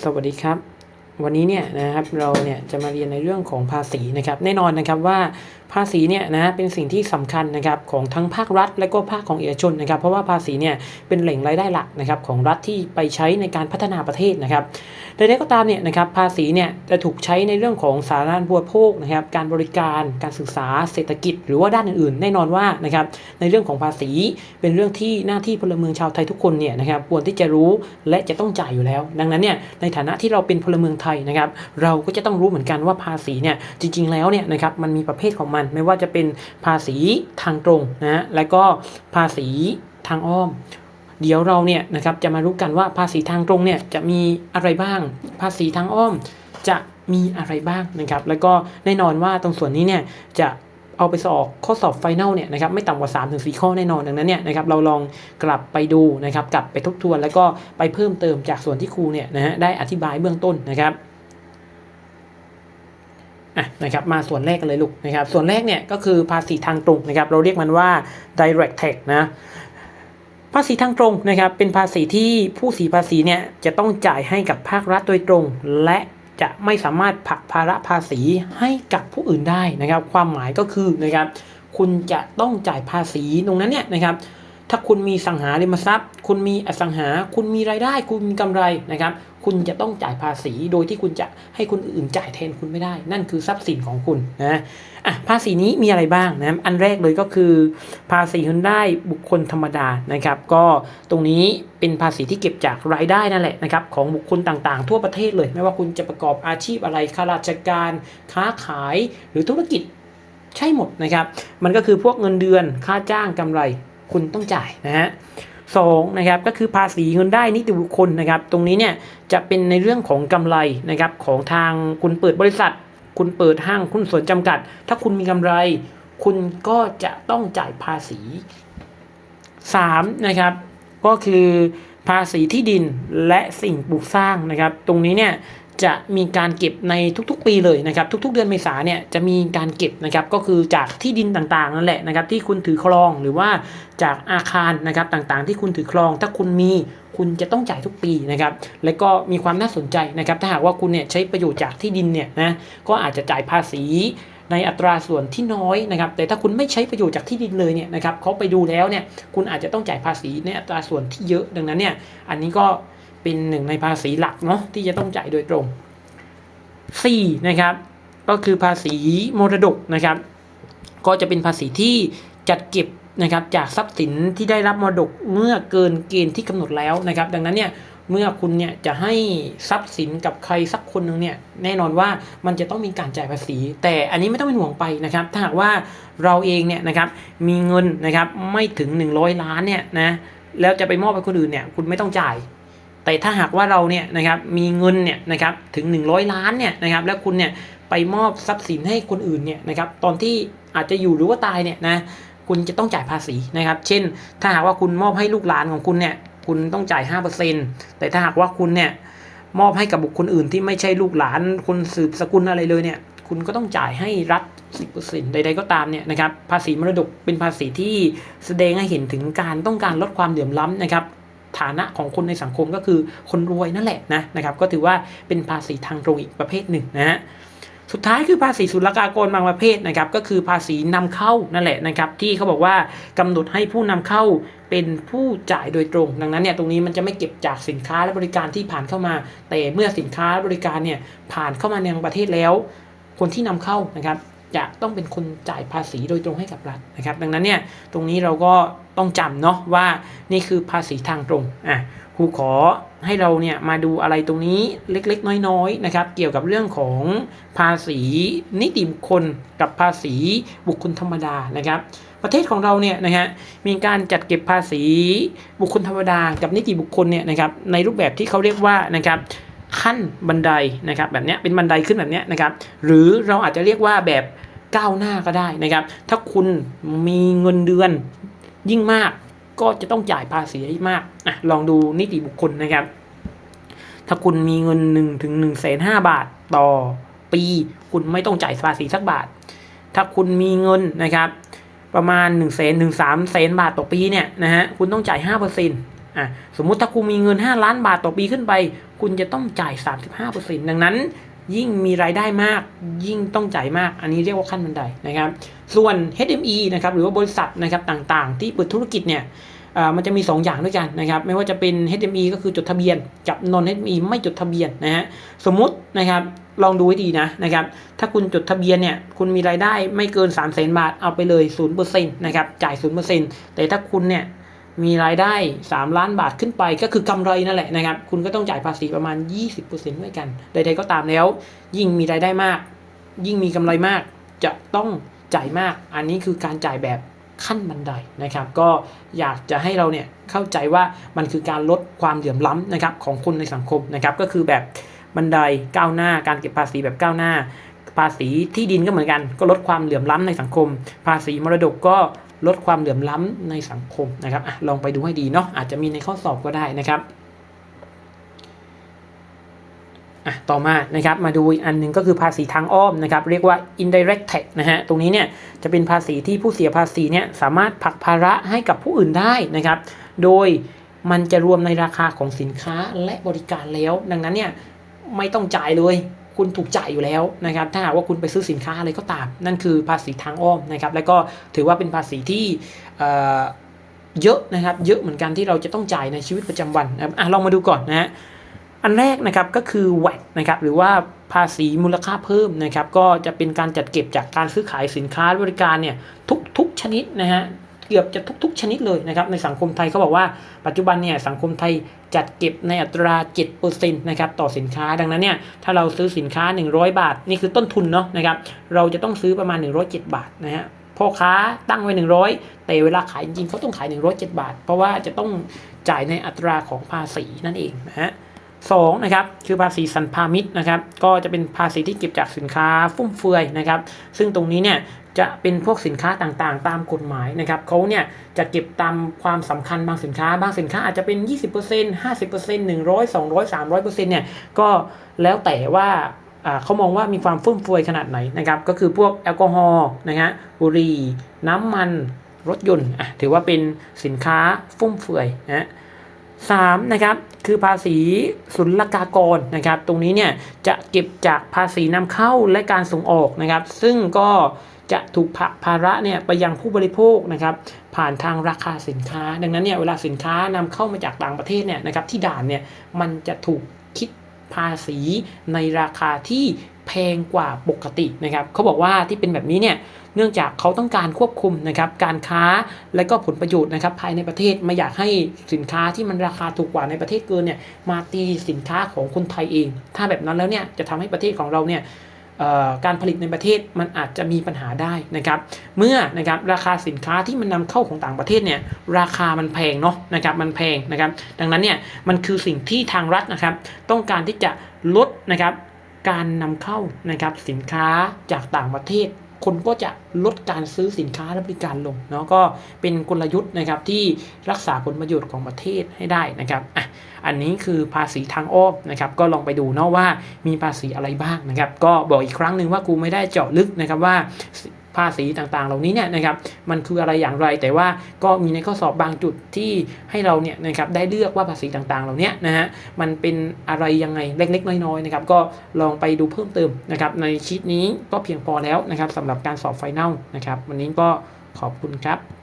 สวัสดีครับ วันนี้เนี่ยนะครับเราเนี่ยจะมาเรียนในเรื่องของภาษีนะครับ แน่นอนนะครับว่าภาษีเนี่ยนะเป็นสิ่งที่สำคัญนะครับของทั้งภาครัฐ และก็ภาคของเอกชนนะครับ เพราะว่าภาษีเนี่ยเป็นแหล่งรายได้หลักนะครับของรัฐที่ไปใช้ในการพัฒนาประเทศนะครับใดๆก็ตามเนี่ยนะครับภาษีเนี่ยจะถูกใช้ในเรื่องของสาธารณูปโภคนะครับการบริการการศึกษาเศรษฐกิจ หรือว่าด้านอื่นๆ แน่นอนว่านะครับในเรื่องของภาษีเป็นเรื่องที่หน้าที่พลเมืองชาวไทยทุกคนเนี่ยนะครับควรที่จะรู้และจะต้องจ่ายอยู่แล้ว ดังนั้นเนี่ยในฐานะที่เราเป็นพลเมืองไทยนะครับเราก็จะต้องรู้เหมือนกันว่าภาษีเนี่ยจริง ๆแล้วเนี่ยนะครับมันมีประเภทของมัน ไม่ว่าจะเป็นภาษีทางตรงนะฮะและก็ภาษีทางอ้อม เดี๋ยวเราเนี่ยนะครับจะมารู้กันว่าภาษีทางตรงเนี่ยจะมีอะไรบ้าง ภาษีทางอ้อมจะมีอะไรบ้างนะครับ แล้วก็แน่นอนว่าตรงส่วนนี้เนี่ยจะเอาไปสอบข้อสอบไฟแนลเนี่ยนะครับไม่ต่ำกว่า3-4ถึงสข้อแน่นอนดังนั้นเนี่ยนะครับเราลองกลับไปดูนะครับกลับไปทบทวน แล้วก็ไปเพิ่มเติมจากส่วนที่ครูเนี่ยนะฮะได้อธิบายเบื้องต้นนะครับอะนะครับมาส่วนแรกกันเลยลูกนะครับส่วนแรกเนี่ยก็คือภาษีทางตรงนะครับเราเรียกมันว่า direct tax นะ ภาษีทางตรงนะครับเป็นภาษีที่ผู้เสียภาษีเนี่ยจะต้องจ่ายให้กับภาครัฐโดยตรง และจะไม่สามารถผลักภาระภาษีให้กับผู้อื่นได้นะครับ ความหมายก็คือนะครับคุณจะต้องจ่ายภาษีตรงนั้นเนี่ยนะครับ ถ้าคุณมีสังหาริมทรัพย์ คุณมีอสังหา คุณมีรายได้ คุณมีกำไรนะครับ คุณจะต้องจ่ายภาษีโดยที่คุณจะให้คนอื่นจ่ายแทนคุณไม่ได้ นั่นคือทรัพย์สินของคุณนะอะภาษีนี้มีอะไรบ้างนะอันแรกเลยก็คือ ภาษีเงินได้บุคคลธรรมดานะครับ ก็ตรงนี้เป็นภาษีที่เก็บจากรายได้นั่นแหละนะครับของบุคคลต่างๆ ทั่วประเทศเลย ไม่ว่าคุณจะประกอบอาชีพอะไรข้าราชการ ค้าขายหรือธุรกิจใช่หมดนะครับ มันก็คือพวกเงินเดือนค่าจ้างกำไร คุณต้องจ่ายนะฮะสองนะครับก็คือภาษีเงินได้นิติบุคคลนะครับ ตรงนี้เนี่ยจะเป็นในเรื่องของกำไรนะครับของทางคุณเปิดบริษัท คุณเปิดห้างคุณส่วนจำกัด ถ้าคุณมีกำไร คุณก็จะต้องจ่ายภาษีสามนะครับก็คือภาษีที่ดินและสิ่งปลูกสร้างนะครับ ตรงนี้เนี่ย จะมีการเก็บในทุกๆ ปีเลยนะครับ ทุก ๆ เดือนเมษาเนี่ยจะมีการเก็บนะครับก็คือจากที่ดินต่างๆนั่นแหละนะครับ ที่คุณถือครองหรือว่าจากอาคารนะครับต่างๆ ที่คุณถือครอง ถ้าคุณมีคุณจะต้องจ่ายทุกปีนะครับ และก็มีความน่าสนใจนะครับ ถ้าหากว่าคุณเนี่ยใช้ประโยชน์จากที่ดินเนี่ยนะก็อาจจะจ่ายภาษีในอัตราส่วนที่น้อยนะครับ แต่ถ้าคุณไม่ใช้ประโยชน์จากที่ดินเลยเนี่ยนะครับเขาไปดูแล้วเนี่ยคุณอาจจะต้องจ่ายภาษีในอัตราส่วนที่เยอะดังนั้นเนี่ยอันนี้ก็ เป็นหนึ่งในภาษีหลักเนาะที่จะต้องจ่ายโดยตรง 4 นะครับ ก็คือภาษีมรดกนะครับ ก็จะเป็นภาษีที่จัดเก็บนะครับจากทรัพย์สินที่ได้รับมรดกเมื่อเกินเกณฑ์ที่กำหนดแล้วนะครับ ดังนั้นเนี่ยเมื่อคุณเนี่ยจะให้ทรัพย์สินกับใครสักคนหนึ่งเนี่ยแน่นอนว่ามันจะต้องมีการจ่ายภาษี แต่อันนี้ไม่ต้องเป็นห่วงไปนะครับ ถ้าหากว่าเราเองเนี่ยนะครับมีเงินนะครับไม่ถึง 100 ล้านเนี่ยนะแล้วจะไปมอบให้คนอื่นเนี่ยคุณไม่ต้องจ่าย แต่ถ้าหากว่าเราเนี่ยนะครับมีเงินเนี่ยนะครับถึง 100 ล้านเนี่ยนะครับแล้วคุณเนี่ยไปมอบทรัพย์สินให้คนอื่นเนี่ยนะครับตอนที่อาจจะอยู่หรือว่าตายเนี่ยนะคุณจะต้องจ่ายภาษีนะครับ เช่น ถ้าหากว่าคุณมอบให้ลูกหลานของคุณเนี่ยคุณต้องจ่าย 5%แต่ถ้าหากว่าคุณเนี่ยมอบให้กับบุคคลอื่นที่ไม่ใช่ลูกหลานคนสืบสกุลอะไรเลยเนี่ยคุณก็ต้องจ่ายให้รัฐ 10%ใดๆก็ตามเนี่ยนะครับภาษีมรดกเป็นภาษีที่แสดงให้เห็นถึงการต้องการลดความเหลื่อมล้ำนะครับ ฐานะของคนในสังคมก็คือคนรวยนั่นแหละนะนะครับ ก็ถือว่าเป็นภาษีทางตรงอีกประเภทหนึ่งนะฮะสุดท้ายคือภาษีศุลกากรบางประเภทนะครับ ก็คือภาษีนำเข้านั่นแหละนะครับ ที่เขาบอกว่ากำหนดให้ผู้นำเข้าเป็นผู้จ่ายโดยตรง ดังนั้นเนี่ยตรงนี้มันจะไม่เก็บจากสินค้าและบริการที่ผ่านเข้ามา แต่เมื่อสินค้าและบริการเนี่ยผ่านเข้ามาในประเทศแล้ว คนที่นำเข้านะครับ จะต้องเป็นคนจ่ายภาษีโดยตรงให้กับรัฐนะครับ ดังนั้นเนี่ยตรงนี้เราก็ต้องจำเนาะว่านี่คือภาษีทางตรงอะครูขอให้เราเนี่ยมาดูอะไรตรงนี้เล็กๆ น้อยๆนะครับ เกี่ยวกับเรื่องของภาษีนิติบุคคลกับภาษีบุคคลธรรมดานะครับ ประเทศของเราเนี่ยนะฮะมีการจัดเก็บภาษีบุคคลธรรมดา กับนิติบุคคลเนี่ยนะครับในรูปแบบที่เขาเรียกว่านะครับขั้นบันไดนะครับแบบเนี้ยเป็นบันไดขึ้นแบบเนี้ยนะครับ หรือเราอาจจะเรียกว่าแบบ ก้าวหน้าก็ได้นะครับ ถ้าคุณมีเงินเดือนยิ่งมาก ก็จะต้องจ่ายภาษีให้มากอะลองดูนิติบุคคลนะครับ ถ้าคุณมีเงิน1นถึงหนึ่งแสนห้าบาทต่อปี คุณไม่ต้องจ่ายภาษีสักบาท ถ้าคุณมีเงินนะครับ ประมาณ1นึ่งแสนถึงสามแสนบาทต่อปีเนี่ยนะฮะคุณต้องจ่าย5%นต์อะสมมุติถ้าคุณมีเงิน 5 ล้านบาทต่อปีขึ้นไป คุณจะต้องจ่าย 35%ดังนั้น ยิ่งมีรายได้มาก ยิ่งต้องจ่ายมาก อันนี้เรียกว่าขั้นบันไดนะครับ ส่วน HME นะครับหรือว่าบริษัทนะครับต่างๆ ที่เปิดธุรกิจเนี่ยมันจะมี 2 อย่างด้วยกันนะครับ ไม่ว่าจะเป็น HME ก็คือจดทะเบียน กับ non HME ไม่จดทะเบียนนะฮะสมมุตินะครับลองดูให้ดีนะนะครับ ถ้าคุณจดทะเบียนเนี่ย คุณมีรายได้ไม่เกิน3 0 0 0 0 0 บาท เอาไปเลย0%นะครับ จ่าย 0%แต่ถ้าคุณเนี่ย มีรายได้ 3 ล้านบาทขึ้นไปก็คือกำไรนั่นแหละนะครับ คุณก็ต้องจ่ายภาษีประมาณ 20%ด้วยกัน ใด ๆ ก็ตามแล้ว ยิ่งมีรายได้มาก ยิ่งมีกำไรมาก จะต้องจ่ายมาก อันนี้คือการจ่ายแบบขั้นบันไดนะครับ ก็อยากจะให้เราเนี่ยเข้าใจว่ามันคือการลดความเหลื่อมล้ำนะครับของคนในสังคมนะครับ ก็คือแบบบันไดก้าวหน้า การเก็บภาษีแบบก้าวหน้า ภาษีที่ดินก็เหมือนกัน ก็ลดความเหลื่อมล้ำในสังคม ภาษีมรดกก็ ลดความเหลื่อมล้ำในสังคมนะครับอลองไปดูให้ดีเนาะอาจจะมีในข้อสอบก็ได้นะครับอะต่อมานะครับมาดูอีกอันหนึงก็คือภาษีทางอ้อมนะครับเรียกว่า indirect tax นะฮะตรงนี้เนี่ยจะเป็นภาษีที่ผู้เสียภาษีเนี่ยสามารถผลักภาระให้กับผู้อื่นได้นะครับ โดยมันจะรวมในราคาของสินค้าและบริการแล้ว ดังนั้นเนี่ยไม่ต้องจ่ายเลย คุณถูกจ่ายอยู่แล้วนะครับ ถ้าหากว่าคุณไปซื้อสินค้าอะไรก็ตาม นั่นคือภาษีทางอ้อมนะครับ แล้วก็ถือว่าเป็นภาษีที่เเยอะนะครับ เยอะเหมือนกันที่เราจะต้องจ่ายในชีวิตประจำวันนะครับลองมาดูก่อนนะฮะอันแรกนะครับก็คือ VAT นะครับหรือว่าภาษีมูลค่าเพิ่มนะครับ ก็จะเป็นการจัดเก็บจากการซื้อขายสินค้าบริการเนี่ยทุกๆชนิดนะฮะ กือบจะทุก ๆ ชนิดเลยนะครับในสังคมไทยเขาบอกว่าปัจจุบันเนี่ยสังคมไทยจัดเก็บในอัตรา 7%นะครับต่อสินค้าดังนั้นเนี่ยถ้าเราซื้อสินค้า 100 บาท นี่คือต้นทุนเนาะนะครับเราจะต้องซื้อประมาณ 107 บาทนะฮะพ่อค้าตั้งไว้ 100 แต่เวลาขายจริงเขาต้องขาย 107 บาท เพราะว่าจะต้องจ่ายในอัตราของภาษีนั่นเองนะฮะสองนะครับคือภาษีสรรพามิตนะครับ ก็จะเป็นภาษีที่เก็บจากสินค้าฟุ่มเฟือยนะครับ ซึ่งตรงนี้เนี่ย จะเป็นพวกสินค้าต่างๆ ตามกฎหมายนะครับเขาเนี่ยจะเก็บตามความสำคัญบางสินค้า บางสินค้าอาจจะเป็น 20% 50% 100 200 300%เนี่ยก็แล้วแต่ว่าเขามองว่ามีความฟุ่มเฟือยขนาดไหนนะครับก็คือพวกแอลกอฮอล์นะฮะบุหรี่น้ำมันรถยนต์อะถือว่าเป็นสินค้าฟุ่มเฟือยนะฮะสามนะครับคือภาษีศุลกากรนะครับ ตรงนี้เนี่ยจะเก็บจากภาษีนำเข้าและการส่งออกนะครับ ซึ่งก็ จะถูกผลักภาระเนี่ยไปยังผู้บริโภคนะครับผ่านทางราคาสินค้า ดังนั้นเนี่ยเวลาสินค้านำเข้ามาจากต่างประเทศเนี่ยนะครับที่ด่านเนี่ยมันจะถูกคิดภาษีในราคาที่แพงกว่าปกตินะครับเขาบอกว่าที่เป็นแบบนี้เนี่ยเนื่องจากเขาต้องการควบคุมนะครับการค้าและก็ผลประโยชน์นะครับภายในประเทศไม่อยากให้สินค้าที่มันราคาถูกกว่าในประเทศเกินเนี่ยมาตีสินค้าของคนไทยเอง ถ้าแบบนั้นแล้วเนี่ยจะทำให้ประเทศของเราเนี่ย การผลิตในประเทศมันอาจจะมีปัญหาได้นะครับ เมื่อนะครับราคาสินค้าที่มันนำเข้าของต่างประเทศเนี่ยราคามันแพงเนาะนะครับมันแพงนะครับ ดังนั้นเนี่ยมันคือสิ่งที่ทางรัฐนะครับ ต้องการที่จะลดนะครับการนำเข้านะครับสินค้าจากต่างประเทศ คนก็จะลดการซื้อสินค้าและบริการลงเนาะก็เป็นกลยุทธ์นะครับที่รักษาผลประโยชน์ของประเทศให้ได้นะครับอะอันนี้คือภาษีทางอ้อมนะครับก็ลองไปดูเนาะว่ามีภาษีอะไรบ้างนะครับก็บอกอีกครั้งหนึ่งว่ากูไม่ได้เจาะลึกนะครับว่า ภาษีต่างๆ เหล่านี้เนี่ยนะครับมันคืออะไรอย่างไร แต่ว่าก็มีในข้อสอบบางจุดที่ให้เราเนี่ยนะครับได้เลือกว่าภาษีต่างๆ เหล่านี้นะฮะมันเป็นอะไรยังไงเล็ก ๆ น้อยๆนะครับก็ลองไปดูเพิ่มเติมนะครับในชีตนี้ก็เพียงพอแล้วนะครับสำหรับการสอบไฟแนลนะครับวันนี้ก็ขอบคุณครับ